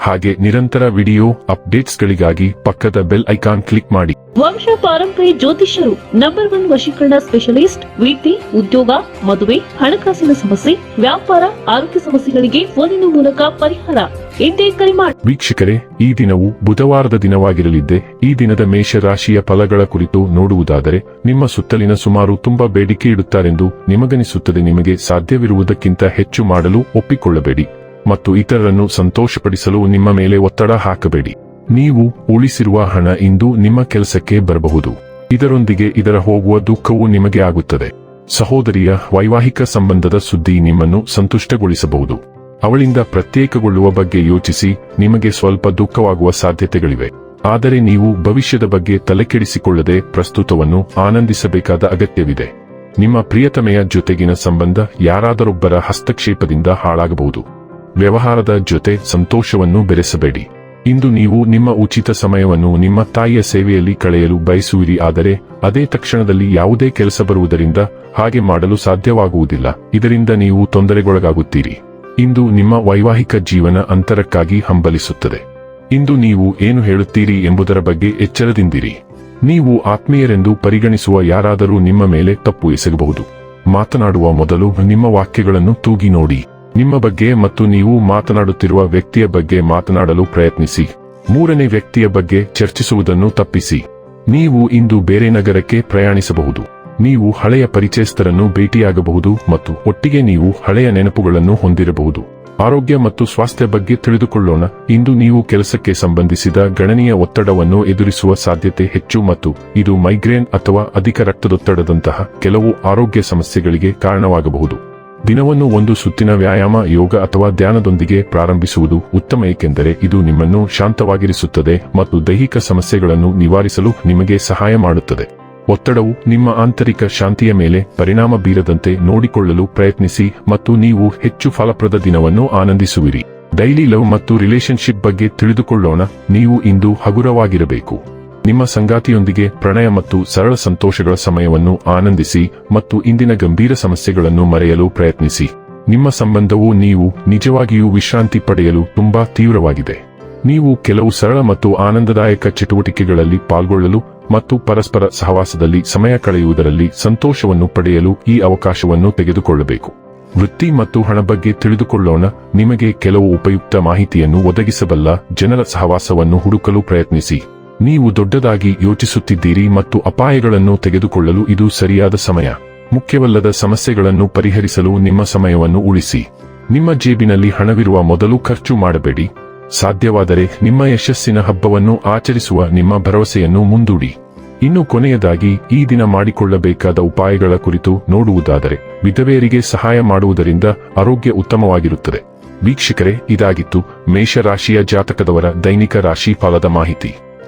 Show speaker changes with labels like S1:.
S1: ಹಾಗೆ ನಿರಂತರ ವಿಡಿಯೋ ಅಪ್ಡೇಟ್ಸ್ಗಳಿಗಾಗಿ ಪಕ್ಕದ ಬೆಲ್ ಐಕಾನ್ ಕ್ಲಿಕ್ ಮಾಡಿ.
S2: ವಂಶ ಪಾರಂಪರಿ ಜ್ಯೋತಿಷ್ಯರು ನಂಬರ್ ಒನ್ ವಶೀಕರಣ ಸ್ಪೆಷಲಿಸ್ಟ್ ವೃತ್ತಿ ಉದ್ಯೋಗ ಮದುವೆ ಹಣಕಾಸಿನ ಸಮಸ್ಯೆ ವ್ಯಾಪಾರ ಆರೋಗ್ಯ ಸಮಸ್ಯೆಗಳಿಗೆ ಫೋನಿನ ಮೂಲಕ ಪರಿಹಾರ. ಎಂದೇ ಕರೆ ಮಾಡಿ
S1: ವೀಕ್ಷಕರೇ ಈ ದಿನವು ಬುಧವಾರದ ದಿನವಾಗಿರಲಿದ್ದೆ. ಈ ದಿನದ ಮೇಷರಾಶಿಯ ಫಲಗಳ ಕುರಿತು ನೋಡುವುದಾದರೆ ನಿಮ್ಮ ಸುತ್ತಲಿನ ಸುಮಾರು ತುಂಬಾ ಬೇಡಿಕೆ ಇಡುತ್ತಾರೆಂದು ನಿಮಗನಿಸುತ್ತದೆ. ನಿಮಗೆ ಸಾಧ್ಯವಿರುವುದಕ್ಕಿಂತ ಹೆಚ್ಚು ಮಾಡಲು ಒಪ್ಪಿಕೊಳ್ಳಬೇಡಿ. ಮತ್ತು ಇತರರನ್ನು ಸಂತೋಷಪಡಿಸಲು ನಿಮ್ಮ ಮೇಲೆ ಒತ್ತಡ ಹಾಕಬೇಡಿ. ನೀವು ಉಳಿಸಿರುವ ಹಣ ಇಂದು ನಿಮ್ಮ ಕೆಲಸಕ್ಕೆ ಬರಬಹುದು. ಇದರೊಂದಿಗೆ ಇದರ ಹೋಗುವ ದುಃಖವು ನಿಮಗೆ ಆಗುತ್ತದೆ. ಸಹೋದರಿಯ ವೈವಾಹಿಕ ಸಂಬಂಧದ ಸುದ್ದಿ ನಿಮ್ಮನ್ನು ಸಂತುಷ್ಟಗೊಳಿಸಬಹುದು. ಅವಳಿಂದ ಪ್ರತ್ಯೇಕಗೊಳ್ಳುವ ಬಗ್ಗೆ ಯೋಚಿಸಿ, ನಿಮಗೆ ಸ್ವಲ್ಪ ದುಃಖವಾಗುವ ಸಾಧ್ಯತೆಗಳಿವೆ. ಆದರೆ ನೀವು ಭವಿಷ್ಯದ ಬಗ್ಗೆ ತಲೆಕೆಡಿಸಿಕೊಳ್ಳದೆ ಪ್ರಸ್ತುತವನ್ನು ಆನಂದಿಸಬೇಕಾದ ಅಗತ್ಯವಿದೆ. ನಿಮ್ಮ ಪ್ರಿಯತಮೆಯ ಜೊತೆಗಿನ ಸಂಬಂಧ ಯಾರಾದರೊಬ್ಬರ ಹಸ್ತಕ್ಷೇಪದಿಂದ ಹಾಳಾಗಬಹುದು. ವ್ಯವಹಾರದ ಜೊತೆ ಸಂತೋಷವನ್ನು ಬೆರೆಸಬೇಡಿ. ಇಂದು ನೀವು ನಿಮ್ಮ ಉಚಿತ ಸಮಯವನ್ನು ನಿಮ್ಮ ತಾಯಿಯ ಸೇವೆಯಲ್ಲಿ ಕಳೆಯಲು ಬಯಸುವಿರಿ, ಆದರೆ ಅದೇ ತಕ್ಷಣದಲ್ಲಿ ಯಾವುದೇ ಕೆಲಸ ಬರುವುದರಿಂದ ಹಾಗೆ ಮಾಡಲು ಸಾಧ್ಯವಾಗುವುದಿಲ್ಲ. ಇದರಿಂದ ನೀವು ತೊಂದರೆಗೊಳಗಾಗುತ್ತೀರಿ. ಇಂದು ನಿಮ್ಮ ವೈವಾಹಿಕ ಜೀವನ ಅಂತರಕ್ಕಾಗಿ ಹಂಬಲಿಸುತ್ತದೆ. ಇಂದು ನೀವು ಏನು ಹೇಳುತ್ತೀರಿ ಎಂಬುದರ ಬಗ್ಗೆ ಎಚ್ಚರದಿಂದಿರಿ. ನೀವು ಆತ್ಮೀಯರೆಂದು ಪರಿಗಣಿಸುವ ಯಾರಾದರೂ ನಿಮ್ಮ ಮೇಲೆ ತಪ್ಪು ಎಸಗಬಹುದು. ಮಾತನಾಡುವ ಮೊದಲು ನಿಮ್ಮ ವಾಕ್ಯಗಳನ್ನು ತೂಗಿ ನೋಡಿ. ನಿಮ್ಮ ಬಗ್ಗೆ ಮತ್ತು ನೀವು ಮಾತನಾಡುತ್ತಿರುವ ವ್ಯಕ್ತಿಯ ಬಗ್ಗೆ ಮಾತನಾಡಲು ಪ್ರಯತ್ನಿಸಿ. ಮೂರನೇ ವ್ಯಕ್ತಿಯ ಬಗ್ಗೆ ಚರ್ಚಿಸುವುದನ್ನು ತಪ್ಪಿಸಿ. ನೀವು ಇಂದು ಬೇರೆ ನಗರಕ್ಕೆ ಪ್ರಯಾಣಿಸಬಹುದು. ನೀವು ಹಳೆಯ ಪರಿಚಯಸ್ಥರನ್ನು ಭೇಟಿಯಾಗಬಹುದು ಮತ್ತು ಒಟ್ಟಿಗೆ ನೀವು ಹಳೆಯ ನೆನಪುಗಳನ್ನು ಹೊಂದಿರಬಹುದು. ಆರೋಗ್ಯ ಮತ್ತು ಸ್ವಾಸ್ಥ್ಯ ಬಗ್ಗೆ ತಿಳಿದುಕೊಳ್ಳೋಣ. ಇಂದು ನೀವು ಕೆಲಸಕ್ಕೆ ಸಂಬಂಧಿಸಿದ ಗಣನೀಯ ಒತ್ತಡವನ್ನು ಎದುರಿಸುವ ಸಾಧ್ಯತೆ ಹೆಚ್ಚು ಮತ್ತು ಇದು ಮೈಗ್ರೇನ್ ಅಥವಾ ಅಧಿಕ ರಕ್ತದೊತ್ತಡದಂತಹ ಕೆಲವು ಆರೋಗ್ಯ ಸಮಸ್ಯೆಗಳಿಗೆ ಕಾರಣವಾಗಬಹುದು. ದಿನವನ್ನು ಒಂದು ಸುತ್ತಿನ ವ್ಯಾಯಾಮ, ಯೋಗ ಅಥವಾ ಧ್ಯಾನದೊಂದಿಗೆ ಪ್ರಾರಂಭಿಸುವುದು ಉತ್ತಮ, ಏಕೆಂದರೆ ಇದು ನಿಮ್ಮನ್ನು ಶಾಂತವಾಗಿರಿಸುತ್ತದೆ ಮತ್ತು ದೈಹಿಕ ಸಮಸ್ಯೆಗಳನ್ನು ನಿವಾರಿಸಲು ನಿಮಗೆ ಸಹಾಯ ಮಾಡುತ್ತದೆ. ಒತ್ತಡವು ನಿಮ್ಮ ಆಂತರಿಕ ಶಾಂತಿಯ ಮೇಲೆ ಪರಿಣಾಮ ಬೀರದಂತೆ ನೋಡಿಕೊಳ್ಳಲು ಪ್ರಯತ್ನಿಸಿ ಮತ್ತು ನೀವು ಹೆಚ್ಚು ಫಲಪ್ರದ ದಿನವನ್ನು ಆನಂದಿಸುವಿರಿ. ಡೈಲಿ ಲವ್ ಮತ್ತು ರಿಲೇಶನ್ಶಿಪ್ ಬಗ್ಗೆ ತಿಳಿದುಕೊಳ್ಳೋಣ, ನೀವು ಇಂದು ಹಗುರವಾಗಿರಬೇಕು. ನಿಮ್ಮ ಸಂಗಾತಿಯೊಂದಿಗೆ ಪ್ರಣಯ ಮತ್ತು ಸರಳ ಸಂತೋಷಗಳ ಸಮಯವನ್ನು ಆನಂದಿಸಿ ಮತ್ತು ಇಂದಿನ ಗಂಭೀರ ಸಮಸ್ಯೆಗಳನ್ನು ಮರೆಯಲು ಪ್ರಯತ್ನಿಸಿ. ನಿಮ್ಮ ಸಂಬಂಧವು ನೀವು ನಿಜವಾಗಿಯೂ ವಿಶ್ರಾಂತಿ ಪಡೆಯಲು ತುಂಬಾ ತೀವ್ರವಾಗಿದೆ. ನೀವು ಕೆಲವು ಸರಳ ಮತ್ತು ಆನಂದದಾಯಕ ಚಟುವಟಿಕೆಗಳಲ್ಲಿ ಪಾಲ್ಗೊಳ್ಳಲು ಮತ್ತು ಪರಸ್ಪರ ಸಹವಾಸದಲ್ಲಿ ಸಮಯ ಕಳೆಯುವುದರಲ್ಲಿ ಸಂತೋಷವನ್ನು ಪಡೆಯಲು ಈ ಅವಕಾಶವನ್ನು ತೆಗೆದುಕೊಳ್ಳಬೇಕು. ವೃತ್ತಿ ಮತ್ತು ಹಣ ಬಗ್ಗೆ ತಿಳಿದುಕೊಳ್ಳೋಣ. ನಿಮಗೆ ಕೆಲವು ಉಪಯುಕ್ತ ಮಾಹಿತಿಯನ್ನು ಒದಗಿಸಬಲ್ಲ ಜನರ ಸಹವಾಸವನ್ನು ಹುಡುಕಲು ಪ್ರಯತ್ನಿಸಿ. ನೀವು ದೊಡ್ಡದಾಗಿ ಯೋಚಿಸುತ್ತಿದ್ದೀರಿ ಮತ್ತು ಅಪಾಯಗಳನ್ನು ತೆಗೆದುಕೊಳ್ಳಲು ಇದು ಸರಿಯಾದ ಸಮಯ. ಮುಖ್ಯವಲ್ಲದ ಸಮಸ್ಯೆಗಳನ್ನು ಪರಿಹರಿಸಲು ನಿಮ್ಮ ಸಮಯವನ್ನು ಉಳಿಸಿ. ನಿಮ್ಮ ಜೇಬಿನಲ್ಲಿ ಹಣವಿರುವ ಮೊದಲು ಖರ್ಚು ಮಾಡಬೇಡಿ. ಸಾಧ್ಯವಾದರೆ ನಿಮ್ಮ ಯಶಸ್ಸಿನ ಹಬ್ಬವನ್ನು ಆಚರಿಸುವ ನಿಮ್ಮ ಭರವಸೆಯನ್ನು ಮುಂದೂಡಿ. ಇನ್ನು ಕೊನೆಯದಾಗಿ, ಈ ದಿನ ಮಾಡಿಕೊಳ್ಳಬೇಕಾದ ಉಪಾಯಗಳ ಕುರಿತು ನೋಡುವುದಾದರೆ, ವಿಧವೆಯರಿಗೆ ಸಹಾಯ ಮಾಡುವುದರಿಂದ ಆರೋಗ್ಯ ಉತ್ತಮವಾಗಿರುತ್ತದೆ. ವೀಕ್ಷಕರೇ, ಇದಾಗಿತ್ತು ಮೇಷರಾಶಿಯ ಜಾತಕದವರ ದೈನಿಕ ರಾಶಿ ಫಲದ ಮಾಹಿತಿ.